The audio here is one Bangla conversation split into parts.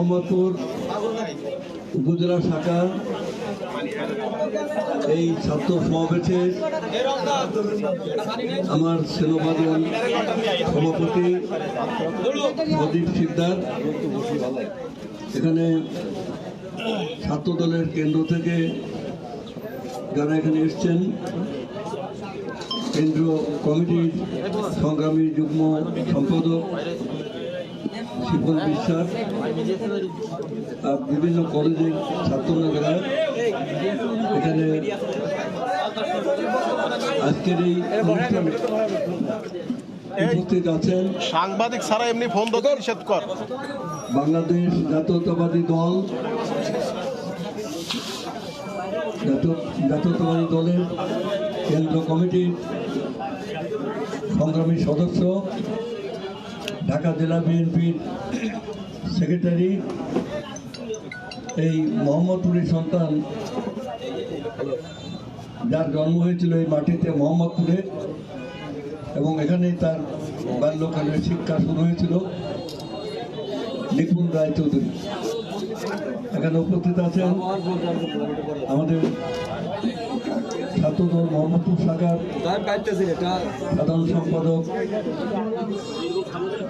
মোহাম্মদপুর উপজেলা শাখার এই ছাত্র সমাবেশে আমার সেনাবাদন সভাপতি প্রদীপ শিকদার। এখানে ছাত্র দলের কেন্দ্র থেকে যারা এখানে এসছেন, কেন্দ্রীয় কমিটির সংগ্রামী যুগ্ম সম্পাদক শিবন বিশ্বাস বিভিন্ন কলেজের ছাত্রনেতারা এখানে আজকের এই অনুষ্ঠানে উপস্থিত আছেন সাংবাদিক ছাড়া এমনি ফোন ধরতে নিষেধ কর। বাংলাদেশ জাতীয়তাবাদী দল জাতীয়- জাতীয়তাবাদী দলের কেন্দ্র কমিটির সংগ্রামী সদস্য ঢাকা জেলা বিএনপির সেক্রেটারি, এই মোহাম্মদপুরের সন্তান, যার জন্ম হয়েছিল এই মাটিতে মোহাম্মদপুরে, এবং এখানেই তার বাল্যকালের শিক্ষা শুরু হয়েছিল নিপুণ রায়চৌধুরী এখানে উপস্থিত আছেন আমাদের ছাত্রদল মোহাম্মদপুর শাখার সাধারণ সম্পাদক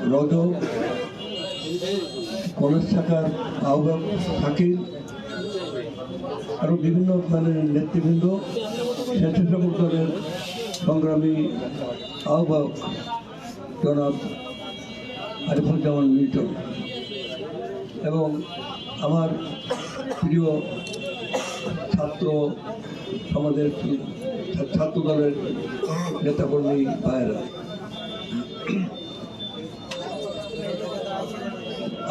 রজ কলেজ শাখার আহ্বায়ক শাকিল আরও বিভিন্ন মানে নেতৃবৃন্দ, স্বেচ্ছাসেবক দলের সংগ্রামী আহ্বায়ক জনাব আরিফুজ্জামান মিল্টন এবং আমার প্রিয় ছাত্র ছা- ছাত্র দলের নেতাকর্মী ভাইয়েরা।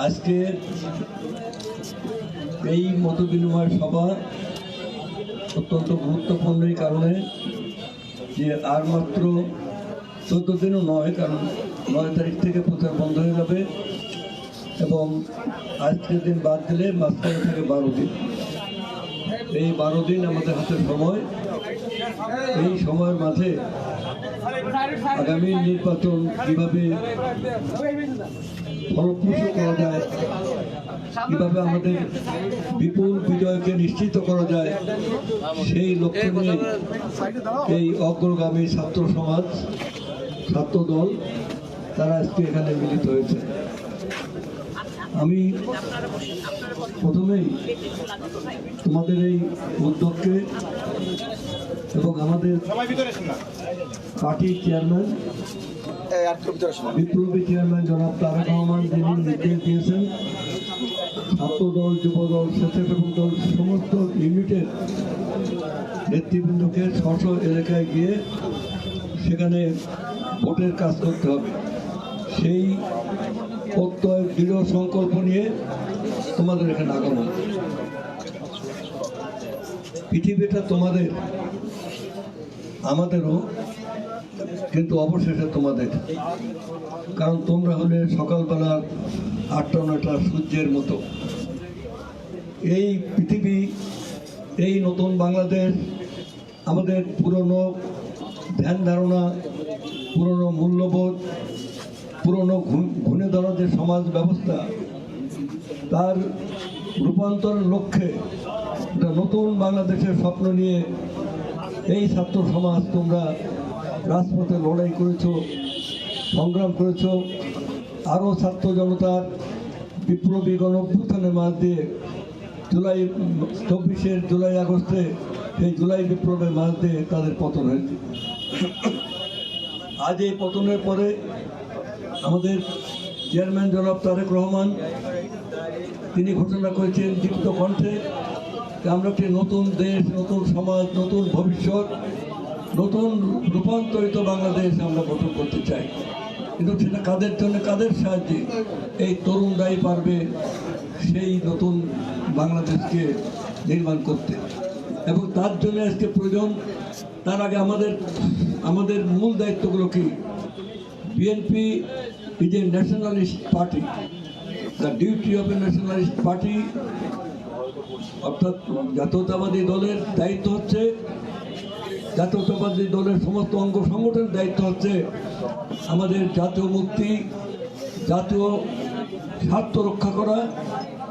আজকে এই মত বিনিময় সভা অত্যন্ত গুরুত্বপূর্ণ এই কারণে যে আর মাত্র চোদ্দ দিনও নয়, কারণ নয় তারিখ থেকে প্রচার বন্ধ হয়ে যাবে এবং আজকের দিন বাদ দিলে মাঝখানে থেকে বারো দিন। এই বারো দিন আমাদের হাতে সময়। এই সময়ের মাঝে আগামী নির্বাচন কীভাবে ফলপ্রসূ করা যায় কীভাবে আমাদের বিপুল বিজয়কে নিশ্চিত করা যায় সেই লক্ষ্য নিয়ে এই অগ্রগামী ছাত্র সমাজ ছাত্র দল তারা আজকে এখানে মিলিত হয়েছে। আমি প্রথমেই তোমাদের এই উদ্যোগকে এবং আমাদের পার্টির চেয়ারম্যান বিপ্লবী চেয়ারম্যান জনাব তারেক রহমান যিনি নির্দেশ দিয়েছেন ছাত্র দল যুব দল স্বেচ্ছাসেবক দল সমস্ত ইউনিটের নেতৃবৃন্দকে স্ব এলাকায় গিয়ে সেখানে ভোটের কাজ করতে হবে। সেই প্রত্যয়, দৃঢ় সংকল্প নিয়ে তোমাদের এখানে আগমন। পৃথিবীটা তোমাদের, আমাদেরও কিন্তু অবশেষে তোমাদের। কারণ তোমরা হলে সকালবেলা আটটা নয়টা সূর্যের মতো। এই পৃথিবী, এই নতুন বাংলাদেশ, আমাদের পুরনো ধ্যান ধারণা, পুরনো মূল্যবোধ, পুরনো ঘু- ঘুণে ধরা যে সমাজ ব্যবস্থা, তার রূপান্তরের লক্ষ্যে একটা নতুন বাংলাদেশের স্বপ্ন নিয়ে এই ছাত্র সমাজ তোমরা রাজপথে লড়াই করেছ, সংগ্রাম করেছ আরও ছাত্র জনতার বিপ্লবী গণ অভ্যুত্থানের মাঝ দিয়ে জুলাই চব্বিশের জুলাই আগস্টে সেই জুলাই বিপ্লবের মাঝ দিয়ে তাদের পতন হয়েছে। আজ এই পতনের পরে আমাদের চেয়ারম্যান জনাব তারেক রহমান, তিনি ঘোষণা করেছেন দীপ্ত কণ্ঠে আমরা একটি নতুন দেশ, নতুন সমাজ, নতুন ভবিষ্যৎ নতুন রূপান্তরিত বাংলাদেশ আমরা গঠন করতে চাই। কিন্তু সেটা কাদের জন্য, কাদের সাহায্যে এই তরুণরাই পারবে সেই নতুন বাংলাদেশকে নির্মাণ করতে? এবং তার জন্য আজকে প্রয়োজন, তার আগে আমাদের আমাদের মূল দায়িত্বগুলো কি? BNP is a nationalist party the duty of a nationalist party অর্থাৎ জাতীয়তাবাদী দলের দায়িত্ব হচ্ছে জাতীয়তাবাদী দলের সমস্ত অঙ্গ সংগঠনের দায়িত্ব হচ্ছে আমাদের জাতীয় মুক্তি, জাতীয় স্বার্থ রক্ষা করা,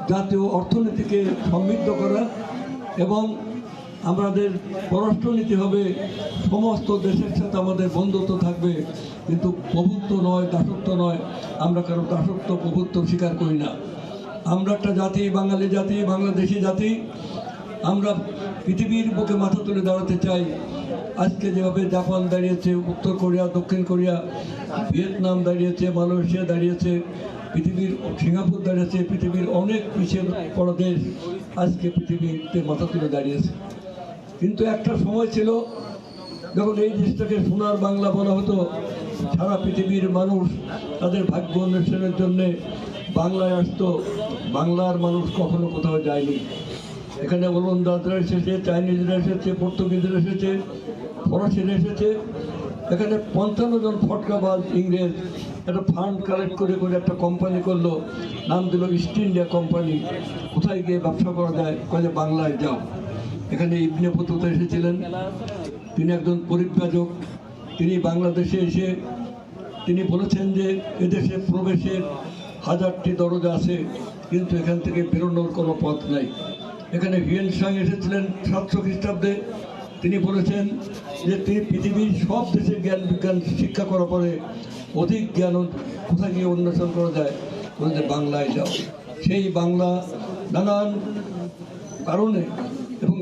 জাতীয় অর্থনীতিকে সমৃদ্ধ করা এবং আমাদের পররাষ্ট্রনীতি হবে, সমস্ত দেশের সাথে আমাদের বন্ধুত্ব থাকবে। কিন্তু প্রভুত্ব নয়, দাসত্ব নয়। আমরা কারও দাসত্ব, প্রভুত্ব স্বীকার করি না। আমরা একটা জাতি, বাঙালি জাতি, বাংলাদেশি জাতি। আমরা পৃথিবীর বুকে মাথা তুলে দাঁড়াতে চাই। আজকে যেভাবে জাপান দাঁড়িয়েছে, উত্তর কোরিয়া, দক্ষিণ কোরিয়া, ভিয়েতনাম দাঁড়িয়েছে, মালয়েশিয়া দাঁড়িয়েছে, পৃথিবীর সিঙ্গাপুর দাঁড়িয়েছে, পৃথিবীর অনেক পিছিয়ে পড়া দেশ আজকে পৃথিবীতে মাথা তুলে দাঁড়িয়েছে। কিন্তু একটা সময় ছিল, যখন এই দেশটাকে সোনার বাংলা বলা হতো, সারা পৃথিবীর মানুষ তাদের ভাগ্য অন্বেষণের জন্যে বাংলায় আসতো। বাংলার মানুষ কখনো কোথাও যায়নি। এখানে ওলন্দাজরা এসেছে, চাইনিজরা এসেছে, পর্তুগিজরা এসেছে, ফরাসিরা এসেছে। এখানে পঞ্চান্ন জন ফটকাবাজ ইংরেজ, একটা ফান্ড কালেক্ট করে করে একটা কোম্পানি করল। নাম দিল ইস্ট ইন্ডিয়া কোম্পানি। কোথায় গিয়ে ব্যবসা করা যায়? কয়ে বাংলায় যাও। এখানে ইবনে বতুতা এসেছিলেন। তিনি একজন পরিব্রাজক। তিনি বাংলাদেশে এসে তিনি বলেছেন যে, এদেশে প্রবেশের হাজারটি দরজা আছে, কিন্তু এখান থেকে বেরোনোর কোনো পথ নাই। এখানে হিয়েন সাং এসেছিলেন সাতশো খ্রিস্টাব্দে। তিনি বলেছেন যে তিনি পৃথিবীর সব দেশের জ্ঞান বিজ্ঞান শিক্ষা করার পরে অধিক জ্ঞান কোথায় গিয়ে অন্বেষণ করা যায়। বলেছে বাংলায় যাও। সেই বাংলা নানান কারণে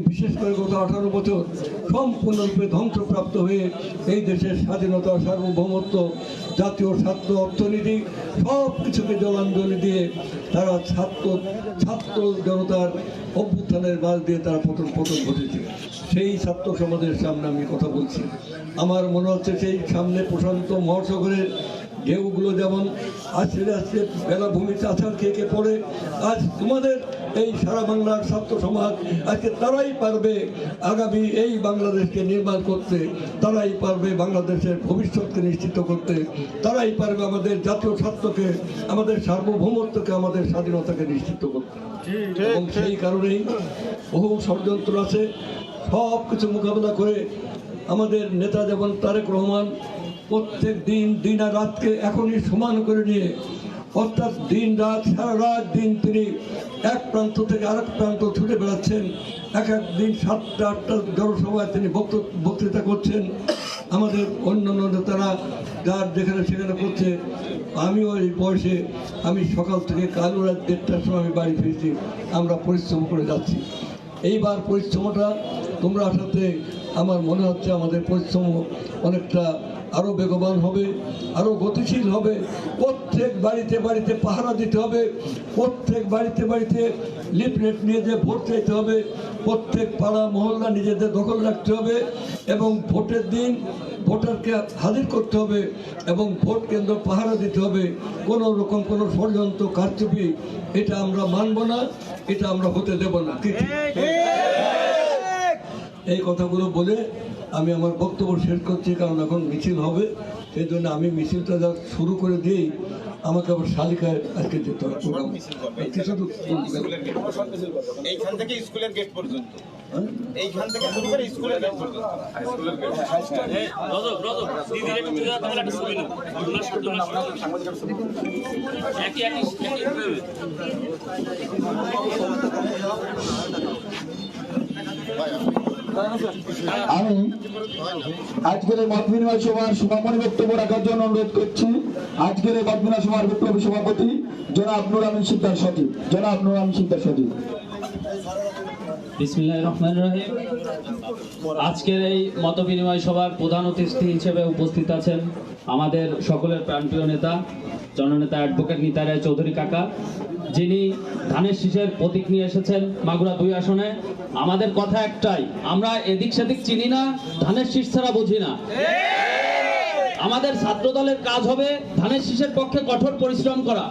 বিশেষ করে গত আঠারো বছর সম্পূর্ণরূপে ধ্বংসপ্রাপ্ত হয়ে এই দেশের স্বাধীনতা, সার্বভৌমত্ব, জাতীয় ছাত্র অর্থনীতি, সব কিছুকে জলাঞ্জলি দিয়ে তারা ছাত্র ছাত্র জনতার অভ্যুত্থানের মাঝ দিয়ে তারা পতন পতন ঘটেছে। সেই ছাত্র সমাজের সামনে আমি কথা বলছি। আমার মনে হচ্ছে সেই সামনে প্রশান্ত মহাসাগরের ঢেউগুলো যেমন আস্তে আস্তে বেলাভূমিতে আছাড় খেয়ে খেয়ে পড়ে। আজ তোমাদের এই সারা বাংলার ছাত্র সমাজ, আজকে তারাই পারবে আগামী এই বাংলাদেশকে নির্মাণ করতে, তারাই পারবে বাংলাদেশের ভবিষ্যৎকে নিশ্চিত করতে, তারাই পারবে আমাদের জাতীয় স্বার্থকে, আমাদের সার্বভৌমত্বকে, আমাদের স্বাধীনতাকে নিশ্চিত করতে। এবং সেই কারণেই বহু ষড়যন্ত্র আছে সব কিছু মোকাবিলা করে আমাদের নেতা যেমন তারেক রহমান প্রত্যেক দিন দিন আর রাতকে এখনই সমান করে নিয়ে, অর্থাৎ দিন রাত, সারা রাত দিন তিনি এক প্রান্ত থেকে আরেক প্রান্ত ছুটে বেড়াচ্ছেন। এক এক দিন সাতটা, আটটা জনসভায় তিনি বক্ত- বক্তৃতা করছেন। আমাদের অন্য অন্য নেতারা যার যেখানে সেখানে করছে, আমিও এই বয়সে, আমি সকাল থেকে কাল রাত দেড়টার সময় আমি বাড়ি ফিরছি, আমরা পরিশ্রম করে যাচ্ছি। এইবার পরিশ্রমটা তোমরা আসাতে আমার মনে হচ্ছে আমাদের পরিশ্রম অনেকটা আরও বেগবান হবে আরও গতিশীল হবে। প্রত্যেক বাড়িতে বাড়িতে পাহারা দিতে হবে, প্রত্যেক বাড়িতে বাড়িতে লিফলেট নিয়ে যে ভোট চাইতে হবে, প্রত্যেক পাড়া মহল্লা নিজেদের দখল রাখতে হবে এবং ভোটের দিন ভোটারকে হাজির করতে হবে এবং ভোট কেন্দ্র পাহারা দিতে হবে। কোনো রকম কোনো ষড়যন্ত্র, কারচুপি, এটা আমরা মানব না, এটা আমরা হতে দেব না? এই কথাগুলো বলে আমি আমার বক্তব্য শেষ করছি কারণ এখন মিছিল হবে। সেই জন্য আমি মিছিলটা যা শুরু করে দিই আমাকে আবার শালিকায় আজকে যেতে হবে। এইখান থেকে স্কুলের গেট পর্যন্ত। হ্যাঁ? এইখান থেকে শুরু করে স্কুলের গেট পর্যন্ত। একই একই ভাবে। আমি আজকের এই মত বিনিময় সভার সমাপনী বক্তব্য রাখার জন্য অনুরোধ করছি। আজকের এই মত বিনিময় সভার বিপ্লবী সভাপতি জনাব নুর সিদ্ধার সচিব। জনাব নুর সিদ্ধার সচিব। রহিম। আজকের এই মত বিনিময় সভার প্রধান অতিথি হিসেবে উপস্থিত আছেন আমাদের সকলের প্রাণপ্রিয় নেতা, জননেতা অ্যাডভোকেট নিতা রায় চৌধুরী কাকা, যিনি ধানের শীষের প্রতীক নিয়ে এসেছেন মাগুরা দুই আসনে। আমাদের কথা একটাই, আমরা এদিক সেদিক চিনি না, ধানের শীষ ছাড়া বুঝি না। আমাদের ছাত্র দলের কাজ হবে ধানের শীষের পক্ষে কঠোর পরিশ্রম করা।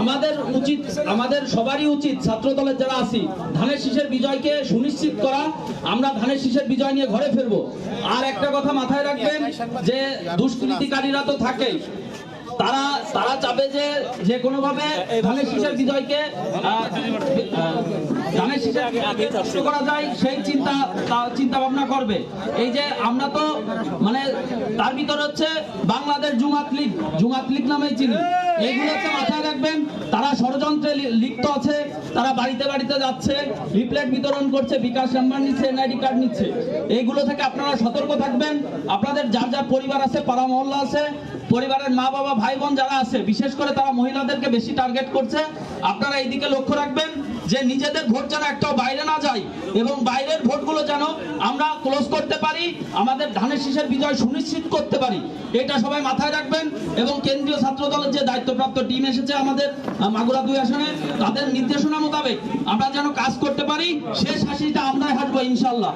আমাদের উচিত, আমাদের সবারই উচিত ছাত্র দলের যারা আছি, ধানের শীষের বিজয়কে সুনিশ্চিত করা, আমরা ধানের শীষের বিজয় নিয়ে ঘরে ফিরবো। আর একটা কথা মাথায় রাখবেন যে দুষ্কৃতিকারীরা তো থাকেই। তারা তারা চাবে যে যে কোনোভাবে ধানের শীষের বিজয়কে ধানের শীষের নষ্ট করা যায়, সেই চিন্তা চিন্তা ভাবনা করবে। এই যে আমরা তো মানে তার ভিতরে হচ্ছে বাংলাদেশ জুমাত লীগ জুমাত লীগ নামেই চিনি। এইগুলো হচ্ছে মাথায় রাখবেন, তারা ষড়যন্ত্রে লিপ্ত আছে, তারা বাড়িতে বাড়িতে যাচ্ছে, লিফলেট বিতরণ করছে, বিকাশ নাম্বার নিচ্ছে, এনআইডি কার্ড নিচ্ছে। এইগুলো থেকে আপনারা সতর্ক থাকবেন। আপনাদের যার যার পরিবার আছে, পাড়া মহল্লা আছে পরিবারের মা বাবা, ভাই বোন যারা আছে, বিশেষ করে তারা মহিলাদেরকে বেশি টার্গেট করছে, আপনারা এইদিকে লক্ষ্য রাখবেন যে নিজেদের ভোট যেন একটাও বাইরে না যায় এবং বাইরের ভোটগুলো যেন আমরা ক্লোজ করতে পারি, আমাদের ধানের শীষের বিজয় সুনিশ্চিত করতে পারি। এটা সবাই মাথায় রাখবেন এবং কেন্দ্রীয় ছাত্র দলের যে দায়িত্বপ্রাপ্ত টিম এসেছে আমাদের মাগুরা দুই আসনে, তাদের নির্দেশনা মোতাবেক আমরা যেন কাজ করতে পারি, শেষ হাসিটা আমরাই হাসবো ইনশাল্লাহ